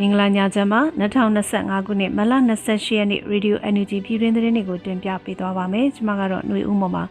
မင်္ဂလာညချမ်းပါ2025ခုနှစ်မလ28ရက်နေ့ Radio Energy ပြည်တွင်းသတင်းတွေကိုတင်ပြပေးသွားပါမယ်ကျွန်မကတော့ຫນွေဦးမော်ပါ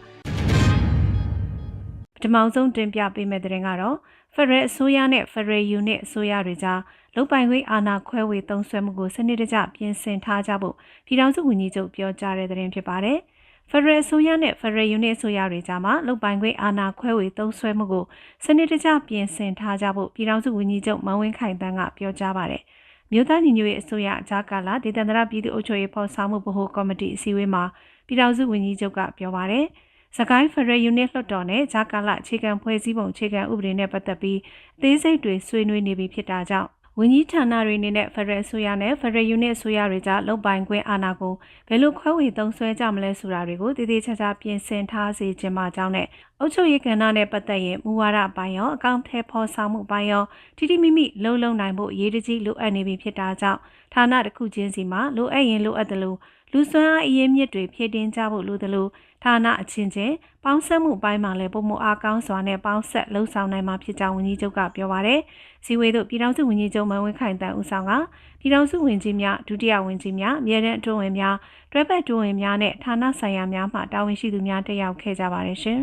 ပထမဆုံးတင်ပြပေးမယ့်သတင်းကတော့ Federal အစိုးရနဲ့ Federal Unit အစိုးရတွေကြားလုံပိုင်ခွင့်အာဏာခွဲဝေသုံးစွဲမှုကိုစနစ်တကျပြင်ဆင်ထားကြဖို့ပြည်ထောင်စုဝန်ကြီးချုပ်ပြောကြားတဲ့သတင်းဖြစ်ပါတယ်။ဖက်ဒရယ်အစိုးရနဲ့ဖက်ဒရယ်ယူနစ်အစိုးရတွေကြားမှာလုံပိုင်ခွင့်အာဏာခွဲဝေသုံးစွဲမှုကိုစနစ်တကျပြင်ဆင်ထားကြဖို့ပြည်ထောင်စုဝန်ကြီးချုပ်မန်ဝင်းခိုင်တန်းကပြောကြားပါတယ်။ မြို့သားညီညွတ်ရေးအစိုးရအကြားကာလဒေသန္တရပြည်သူ့အုပ်ချုပ်ရေးဖော်ဆောင်မှုဗဟိုကော်မတီအစည်းအဝေးမှာပြည်ထောင်စုဝန်ကြီးချုပ်ကပြောပါတယ်။စကိုင်းဖက်ဒရယ်ယူနစ်လွှတ်တော်နဲ့ဂျာကာလာအခြေခံဖွဲ့စည်းပုံအခြေခံဥပဒေနဲ့ပတ်သက်ပြီးအသေးစိတ်တွေဆွေးနွေးနေပြီဖြစ်တာကြောင့် ဝန်ကြီးဌာနတွေအနေနဲ့ Federal အစိုးရနဲ့ Federal Unit အစိုးရတွေကြားလုံပိုင်ခွင့်အာဏာကိုဘယ်လိုခွဲဝေသုံးစွဲကြမလဲဆိုတာတွေကိုတည်တည်ချာချာပြင်ဆင်ထားစေချင်ပါကြောင်းနဲ့အုပ်ချုပ်ရေးကဏ္ဍနဲ့ပတ်သက်ရင်မူဝါဒပိုင်းရောအကောင့်ထဲဖော်ဆောင်မှုပိုင်းရောထိထိမိမိလုံလုံနိုင်ဖို့အရေးတကြီးလိုအပ်နေပြီဖြစ်တာကြောင့် ဌာနတစ်ခုချင်းစီမှာလိုအပ်ရင်လိုအပ်တယ်လို့လူစွမ်းအားအရေးမြစ်တွေဖြည့်တင်းကြဖို့လိုတယ်လို့ဌာနအချင်းချင်းပေါင်းဆက်မှုပိုင်းမှာလည်းပုံမအားကောင်းစွာနဲ့ပေါင်းဆက်လှုပ်ဆောင်နိုင်မှာဖြစ်ကြောင်းဝန်ကြီးချုပ်ကပြောပါရယ်စီဝေးတို့ပြည်ထောင်စုဝန်ကြီးချုပ်မန်ဝင်းခိုင်တန်ဦးဆောင်ကပြည်ထောင်စုဝန်ကြီးများဒုတိယဝန်ကြီးများအမြဲတမ်းအတွင်းဝင်များတွဲဖက်အတွင်းဝင်များနဲ့ဌာနဆိုင်ရာများမှတာဝန်ရှိသူများတက်ရောက်ခဲ့ကြပါတယ်ရှင်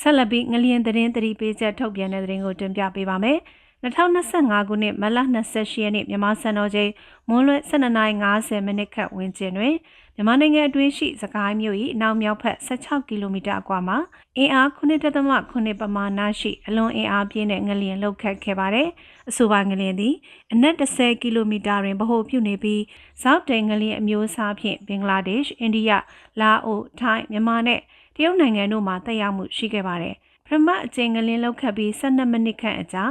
ဆက်လက်ပြီးငလျင်သတင်းသတိပေးချက်ထုတ်ပြန်တဲ့သတင်းကိုတင်ပြပေးပါမယ်။ 2025ခုနှစ်မလ28ရက်နေ့မြန်မာစံတော်ချိန်မွန်းလွဲ12:50မိနစ်ခန့်ဝန်းကျင်တွင်မြန်မာနိုင်ငံအတွင်းရှိစကိုင်းမြို့၏အနောက်မြောက်ဘက်16ကီလိုမီတာအကွာမှာအင်အား9.9ပမာဏရှိအလွန်အင်အားပြင်းတဲ့ငလျင်လှုပ်ခတ်ခဲ့ပါတယ်။အဆိုပါငလျင်သည်အနက်10ကီလိုမီတာတွင်ဗဟိုပြုနေပြီးဇောက်တိန်ငလျင်အမျိုးအစားဖြင့်ဘင်္ဂလားဒေ့ရှ်၊အိန္ဒိယ၊လာအို၊ထိုင်း၊မြန်မာနဲ့တရုတ်နိုင်ငံတို့မှတက်ရောက်မှုရှိခဲ့ပါတယ်။ပထမအကြိမ်ငလျင်လှုပ်ခတ်ပြီး12မိနစ်ခန့်အကြာ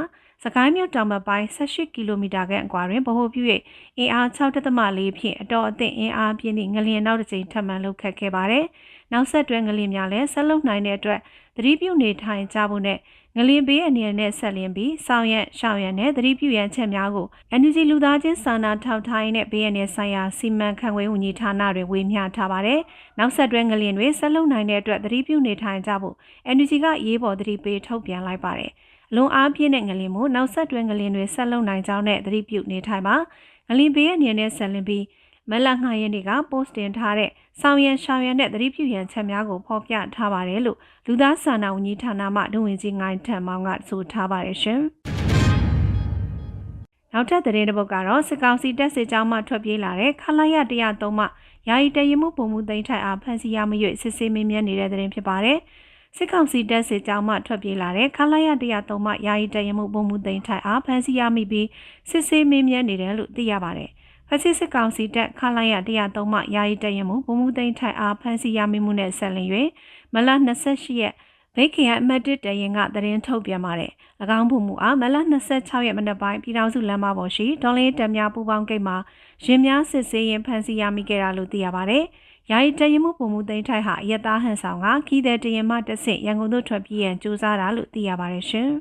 စကိုင်းမြို့တောင်ဘက်ပိုင်း18ကီလိုမီတာခန့်အကွာတွင်ဗဟိုပြု၍အင်အား6.4ဖြင့်အတော်အသင့်အင်အားပြင်းသည့်ငလျင်နောက်တစ်ကြိမ်ထပ်မံလှုပ်ခတ်ခဲ့ပါတယ်။နောက်ဆက်တွဲငလျင်များလည်းဆက်လုပ်နိုင်တဲ့အတွက်သတိပြုနေထိုင်ကြဖို့နဲ့ငလျင်ဘေးအနေနဲ့ဆက်လျင်ပြီးစောင်းရက်ရှောင်းရက်နဲ့သတိပြုရန်ချက်များကို NUG လူသားချင်းစာနာထောက်ထားရေးနဲ့ဘေးအနေဆိုင်ရာစီမံခန့်ခွဲဝန်ကြီးဌာနတွေဝေမျှထားပါတယ်။နောက်ဆက်တွဲငလျင်တွေဆက်လုပ်နိုင်တဲ့အတွက်သတိပြုနေထိုင်ကြဖို့ NUG ကရေးပေါ်သတိပေးထုတ်ပြန်လိုက်ပါတယ်။ လွန်အားပြည့်တဲ့ငလင်မို့နောက်ဆက်တွဲငလင်တွေဆက်လုံနိုင်ကြောင်းနဲ့သတိပြုနေထိုင်ပါငလင်ဘေးရဲ့အနေနဲ့ဆက်လင်းပြီးမလငှားရင်းတွေက post တင်ထားတဲ့ဆောင်ရန်ရှောင်ရန်နဲ့သတိပြုရန်ချက်များကိုဖော်ပြထားပါတယ်လို့လူသားစာနာဝန်ကြီးဌာနမှဒုဝန်ကြီးငိုင်းထံမောင်ကဆိုထားပါတယ်ရှင်နောက်ထပ်သတင်းတစ်ပုဒ်ကတော့စစ်ကောင်စီတပ်စစ်ကြောင်းမှထွက်ပြေးလာတဲ့ခလာရ103မှယာယီတရင်မှုပုံမှုသိမ်းထိုင်အားဖန်စီရမရွေ့စစ်ဆေးမင်းမြန်းနေတဲ့သတင်းဖြစ်ပါတယ်။ စစ်ကောင်စီတပ်စစ်ကြောင်းမှထွက်ပြေးလာတဲ့ခလာရ103မှယာယီတရင်မှုပုံမှုသိမ်းထိုင်အားဖမ်းဆီးရမိပြီးစစ်ဆေးမေးမြန်းနေတယ်လို့သိရပါတယ်။ဖက်စစ်စစ်ကောင်စီတပ်ခလာရ103မှယာယီတရင်မှုပုံမှုသိမ်းထိုင်အားဖမ်းဆီးရမိမှုနဲ့ဆက်လျင်၍မလ28ရက်ဘိတ်ခင်အမတ်တစ်တရင်ကသတင်းထုတ်ပြန်ပါတယ်။၎င်းပုံမှုအားမလ26ရက်မနက်ပိုင်းပြည်ထောင်စုလမ်းမပေါ်ရှိဒေါ်လင်းတံများပူပေါင်းကိတ်မှာရင်များစစ်ဆေးရင်ဖမ်းဆီးရမိခဲ့တာလို့သိရပါတယ်။ ယာယီတရင်မှုပုံမှုသိမ်းထိုက်ဟာရတာဟန်ဆောင်ကခီးတဲ့တရင်မှတဆင့်ရန်ကုန်သို့ထွက်ပြေးရန်ကြိုးစားတာလို့သိရပါတယ်ရှင်။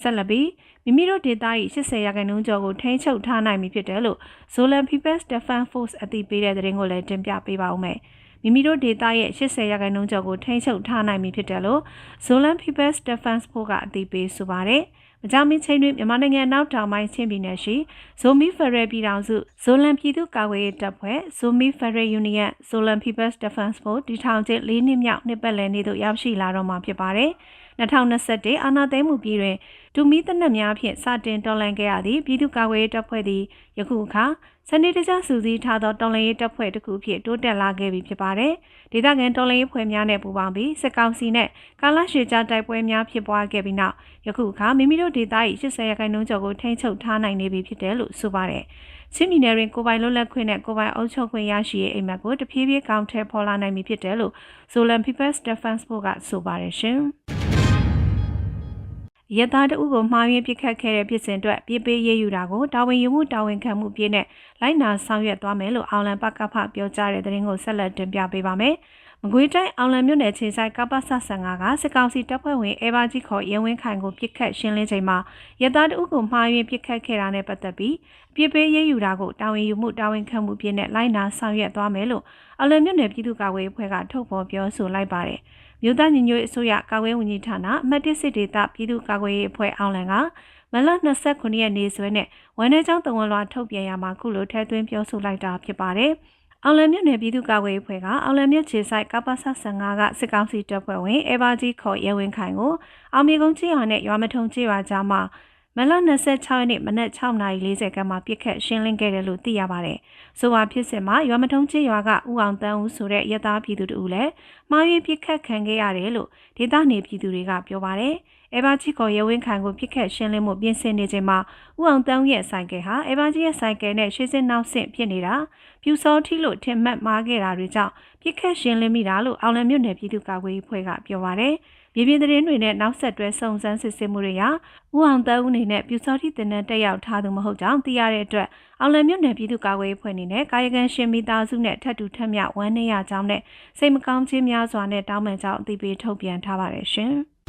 ဆက်လက်ပြီးမိမိတို့ဒေသ၏80ရာခိုင်နှုန်းကျော်ကိုထိန်းချုပ်ထားနိုင်ပြီဖြစ်တယ်လို့ Zolan People's Defense Force အသိပေးတဲ့သတင်းကိုလည်းတင်ပြပေးပါဦးမယ်။မိမိတို့ဒေသရဲ့80ရာခိုင်နှုန်းကျော်ကိုထိန်းချုပ်ထားနိုင်ပြီဖြစ်တယ်လို့ Zolan People's Defense Force ကအသိပေးဆိုပါတယ်။ မကြာမီချိန်တွင်မြန်မာနိုင်ငံနောက်တောင်ပိုင်းချင်းပြည်နယ်ရှိဇိုမီဖရယ်ပြည်ထောင်စုဇိုလန်ပြည်သူ့ကာကွယ်ရေးတပ်ဖွဲ့ဇိုမီဖရယ်ယူနီယံဇိုလန် People's Defense Force တည်ထောင်ခြင်း၄နှစ်မြောက်နှစ်ပတ်လည်နေ့သို့ရောက်ရှိလာတော့မှာဖြစ်ပါတယ်။ 2021အာဏာသိမ်းမှုပြီးတွင်ဒူမီတနက်များဖြင့်စတင်တော်လှန်ခဲ့ရသည့်ပြည်သူ့ကာကွယ်ရေးတပ်ဖွဲ့သည်ယခုအခါစနေတကျစူးစီးထားသောတော်လှန်ရေးတပ်ဖွဲ့တစ်ခုဖြစ်တိုးတက်လာခဲ့ပြီဖြစ်ပါတယ်။ဒေသခံတော်လှန်ရေးဖွဲ့များနဲ့ပူးပေါင်းပြီးစစ်ကောင်စီနဲ့ကာလရှည်ကြာတိုက်ပွဲများဖြစ်ပွားခဲ့ပြီးနောက်ယခုအခါမိမိတို့ဒေသ၏80ရာခိုင်နှုန်းကျော်ကိုထိန်းချုပ်ထားနိုင်နေပြီဖြစ်တယ်လို့ဆိုပါတယ်။ချင်းပြည်နယ်တွင်ကိုပိုင်လွတ်လပ်ခွင့်နဲ့ကိုပိုင်အုပ်ချုပ်ခွင့်ရရှိရေးအိမ်မက်ကိုတဖြည်းဖြည်းကောင်းထဲပေါ်လာနိုင်ပြီဖြစ်တယ်လို့ Solan People's Defense Force ကဆိုပါတယ်ရှင်။ ရသားတအုပ်ကိုမှားယွင်းပစ်ခတ်ခဲ့တဲ့ဖြစ်စဉ်အတွက်ပြည်ပေးရေးယူတာကိုတာဝန်ယူမှုတာဝန်ခံမှုပြည့်နဲ့လိုက်နာဆောင်ရွက်သွားမယ်လို့အောင်လံပကဖပြောကြားတဲ့သတင်းကိုဆက်လက်တင်ပြပေးပါမယ်။ မကွေးတိုင်းအောင်လံမြို့နယ်ခြေဆိုင်ကပ္ပဆဆန်ကကစစ်ကောင်စီတပ်ဖွဲ့ဝင်အဲဘာကြီးခေါ်ရဲဝင်းခိုင်ကိုပြစ်ခတ်ရှင်းလင်းချိန်မှာရသားတအုပ်ကိုမှားယွင်းပြစ်ခတ်ခဲ့တာနဲ့ပတ်သက်ပြီးပြစ်ပေးရေးယူတာကိုတာဝန်ယူမှုတာဝန်ခံမှုပြည့်နဲ့လိုက်နာဆောင်ရွက်သွားမယ်လို့အောင်လံမြို့နယ်ပြည်သူ့ကာကွယ်ရေးအဖွဲ့ကထုတ်ဖော်ပြောဆိုလိုက်ပါတယ်။မြို့သားညီညွတ်အစိုးရကာကွယ်ဝန်ကြီးဌာနအမှတ်၁စစ်ဒေသပြည်သူ့ကာကွယ်ရေးအဖွဲ့အောင်လံကမလ29ရက်နေ့စွဲနဲ့ဝန်내ကျောင်းတဝန်လွာထုတ်ပြန်ရမှာခုလိုထဲသွင်းပြောဆိုလိုက်တာဖြစ်ပါတယ်။ အောင်လမြို့နယ်ပြည်သူ့ကာကွယ်ရေးဖွဲ့ကအောင်လမြို့ခြေဆိုင်ကပ္ပဆ15ကစစ်ကောင်စီတပ်ဖွဲ့ဝင်အေဘာကြီးခေါ်ရဲဝင်ခိုင်ကိုအောင်မြေကုန်းချေရွာနဲ့ရွာမထုံချေရွာကြားမှာမ လ26ရက်နေ့မနက်6:40ခန်းမှာပြစ်ခတ်ရှင်းလင်းခဲ့တယ်လို့သိရပါတယ်။ဆိုပါဖြစ်စဉ်မှာရွာမထုံချေရွာကဥအောင်တန်းဦးဆိုတဲ့ရသားပြည်သူတို့လည်းမှားယွင်းပြစ်ခတ်ခံခဲ့ရတယ်လို့ဒေသနေပြည်သူတွေကပြောပါတယ်။အဲဘာချီကိုရဲဝင်းခိုင်ကိုပြစ်ခတ်ရှင်းလင်းမှုပြင်ဆင်နေချိန်မှာဥအောင်တန်းရဲ့ဆိုင်ကယ်ဟာအဲဘာကြီးရဲ့ဆိုင်ကယ်နဲ့ရှေ့စစ်နောက်ဆင့်ဖြစ်နေတာပြူစောထီလို့ထင်မှတ်မှားခဲ့တာတွေကြောင့်ပြစ်ခတ်ရှင်းလင်းမိတာလို့အောင်လမြို့နယ်ပြည်သူ့ကာကွယ်ရေးဖွဲ့ကပြောပါတယ်။ မြေပြင်သတင်းတွေနဲ့နောက်ဆက်တွဲစုံစမ်းစစ်ဆေးမှုတွေရာဦးအောင်တန်းဦးအနေနဲ့ပြူစောတိတင်တဲ့တက်ရောက်ထားသူမဟုတ်ကြောင်းသိရတဲ့အတွက်အောင်လံမြို့နယ်ပြည်သူ့ကာကွယ်ရေးဖွဲ့အနေနဲ့ကာယကံရှင်မိသားစုနဲ့ထပ်တူထပ်မြဝမ်းနေရကြောင်းနဲ့စိတ်မကောင်းခြင်းများစွာနဲ့တောင်းပန်ကြောင်းအသိပေးထုတ်ပြန်ထားပါတယ်ရှင်။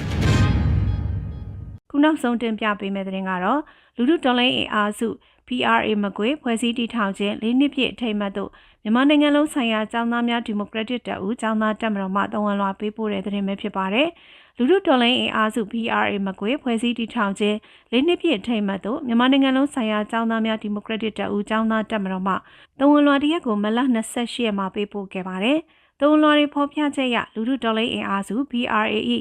ခုနောက်ဆုံးတင်ပြပေးမယ့်သတင်းကတော့လူလူတော်လိုင်းအင်အားစု PRA မကွေဖွဲ့စည်းတည်ထောင်ခြင်း၄နှစ်ပြည့်အထိမ်းအမှတ်သို့မြန်မာနိုင်ငံလုံးဆိုင်ရာကျောင်းသားများဒီမိုကရက်တစ်တပ်ဦးကျောင်းသားတပ်မတော်မှတဝန်လွှာပေးပို့တဲ့သတင်းပဲဖြစ်ပါတယ်။လူထုတော်လှန်ရေးအားစု PRA မကွေဖွဲ့စည်းတည်ထောင်ခြင်း၄နှစ်ပြည့်အထိမ်းအမှတ်သို့မြန်မာနိုင်ငံလုံးဆိုင်ရာကျောင်းသားများဒီမိုကရက်တစ်တပ်ဦးကျောင်းသားတပ်မတော်မှတဝန်လွှာတရက်ကိုမလ28ရက်မှာပေးပို့ခဲ့ပါတယ်။တဝန်လွှာတွေဖော်ပြချက်ရလူထုတော်လှန်ရေးအားစု PRA ၏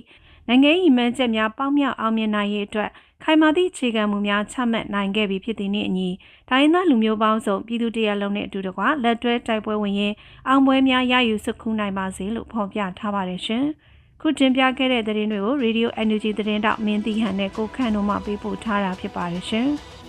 နိုင်ငံရေးမှန်းချက်များပေါင်းမြောက်အောင်မြင်နိုင်ရေးအတွက်ခိုင်မာသည့်အခြေခံမူများချမှတ်နိုင်ခဲ့ပြီဖြစ်သည်နှင့်အညီတိုင်းသားလူမျိုးပေါင်းစုံပြည်သူတရက်လုံးနဲ့အတူတကွလက်တွဲတိုက်ပွဲဝင်ရင်အောင်ပွဲများရယူစုခူးနိုင်ပါစေလို့ဖော်ပြထားပါတယ်ရှင်။ခုတင်ပြခဲ့တဲ့သတင်းတွေကို Radio Energy သတင်းတောက်မင်းတီဟန်နဲ့ကိုခန့်တို့မှပေးပို့ထားတာဖြစ်ပါတယ်ရှင်။